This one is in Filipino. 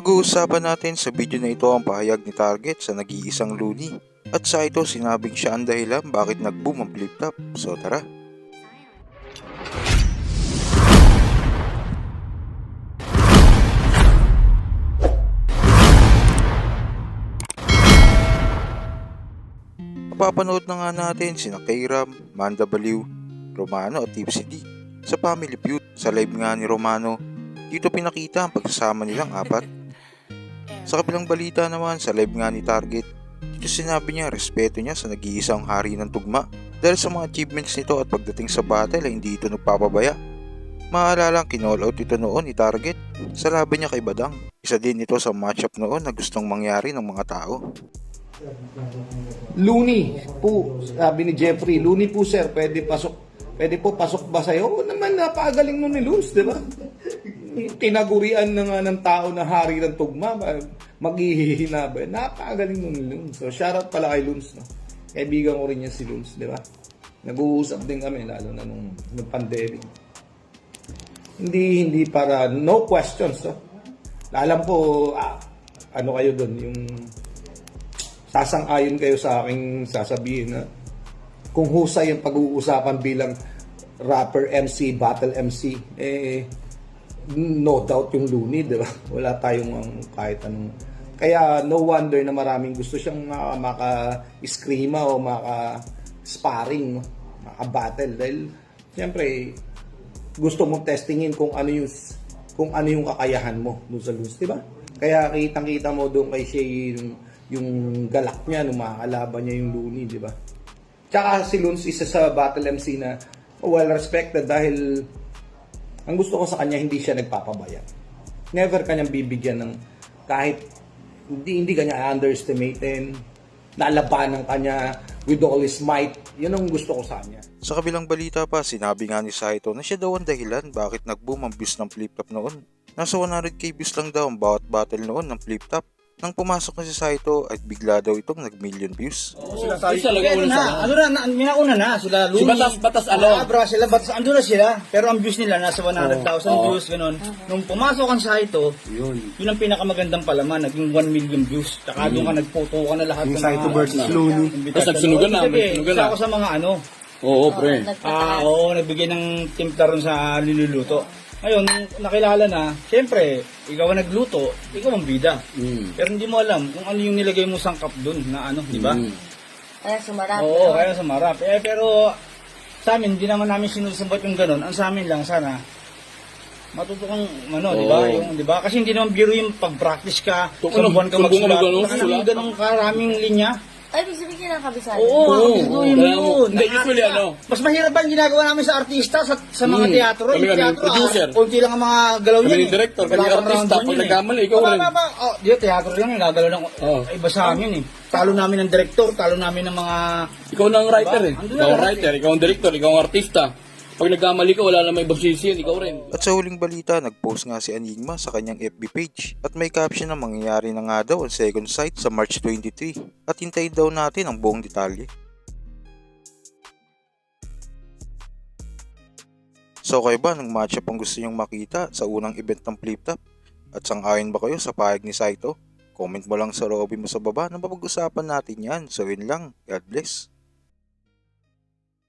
Pag-uusapan natin sa video na ito ang pahayag ni Target sa nag-iisang luni. At sa ito sinabing siya ang dahilan bakit nag-boom ang flip top. So tara. Mapapanood na nga natin sina Kairam, Manda Baliw, Romano at Tipsy D sa Family Feud. Sa live nga ni Romano, dito pinakita ang pagsasama nilang apat. Sa kabilang balita naman sa live nga ni Target, dito sinabi niya respeto niya sa nag-iisang hari ng tugma dahil sa mga achievements nito at pagdating sa battle ay hindi ito nagpapabaya. Maalala kinall out ito noon ni Target sa laban niya kay Badang. Isa din ito sa matchup noon na gustong mangyari ng mga tao. Looney po, sabi ni Jeffrey, Looney po sir, pwede pasok, pwede po pasok ba sa'yo? Oo naman, napakagaling nun ni Loons, di ba? Tinagurian na nga ng tao na hari ng tugma, maghihina ba? Napakagaling nun Loons. So, shoutout pala kay Loons, no? Kaibigan ko rin yan si Loons, di ba? Nag-uusap din kami, lalo na nung, nung pandemic. Hindi, hindi para, no questions, no? Alam ko, ah, ano kayo doon, yung sasang-ayon kayo sa aking sasabihin na kung husay ang pag-uusapan bilang rapper MC, battle MC, eh, no doubt yung Looney, di ba? Wala tayong kahit anong... Kaya no wonder na maraming gusto siyang maka, maka-screama o maka-sparring, maka-battle. Dahil, siyempre, gusto mong testingin kung ano yung kung ano yung kakayahan mo doon sa Loons, di ba? Kaya kitang-kita mo doon kay Shay yung, yung galak niya nung makakalaban niya yung Looney, di ba? Tsaka si Loons isa sa battle MC na well respected dahil ang gusto ko sa kanya hindi siya nagpapabaya. Never kanyang bibigyan ng kahit hindi hindi kanya underestimatein, lalabanan kanya with all his might. Yun ang gusto ko sa kanya. Sa kabilang balita pa, sinabi nga ni Saito na siya daw ang dahilan bakit nag-boom ang views ng flip top noon. Nasa 100k views lang daw ang bawat battle noon ng flip top. Nang pumasok na si Saito ay bigla daw itong nag-million views. Sila tayo. talaga Ano una na, sa ano na, na, minauna na, sila Si Looney. Batas- Batas Alon. Ah, bra, sila, Batas, ando na sila. Pero ang views nila, nasa 100,000 Oo. views, ganun. Nung pumasok ang sa ito, Yun. yun ang pinakamagandang palaman, naging 1 million views. Tsaka doon ka nagphoto ka na lahat ng Saito mga- versus Looney. imbitasyon. Tapos nagsunugan na, Oo, may sige, sunugan isa na. ako sa mga ano, Oo, pre. ah, oo, nagbigay ng timpla ron sa niluluto. Ngayon, nung nakilala na, siyempre, ikaw ang nagluto, ikaw ang bida. Mm. Pero hindi mo alam kung ano yung nilagay mo sangkap doon na ano, di ba? Mm. Kaya sumarap. Oo, no? kaya sa marap. Eh, pero sa amin, hindi naman namin sinusumbat yung ganun. Ang sa amin lang, sana, matuto kang, ano, di ba? Yung, di ba? Kasi hindi naman biro yung pag-practice ka, ano, buwan ka magsulat. mag- ano, ganun karaming linya. Ay, ibig sabihin kinakabisado. Oo, Oo, kapisuduhin mo kaya mo- yun. Hindi, usually ano? Mas mahirap ba ang ginagawa namin sa artista sa, sa mga Hmm. teatro? Kami Yung kami, teatro, producer. ah, konti lang ang mga galaw Kami niyan. ni director, eh. kami Wala kang artista, pag yun eh. nagkamali, ikaw rin. baba. Oh, di, teatro lang, yung gagalaw ng, Oo. iba sa amin eh. Talo namin ng director, talo namin ng mga Ikaw na ang writer eh. Diba? Andun Ikaw ang writer, ikaw ang director, ikaw ang artista. Pag nagkamali ka, wala na may babsisiyan, ikaw rin. At sa huling balita, nag-post nga si Enigma sa kanyang FB page at may caption na mangyayari na nga daw ang second sight sa March 23 at hintayin daw natin ang buong detalye. So kayo ba ng matchup ang gusto nyong makita sa unang event ng Flip? At sang-ayon ba kayo sa pahayag ni Saito? Comment mo lang sa lobby mo sa baba na mapag-usapan natin yan. So yun lang. God bless.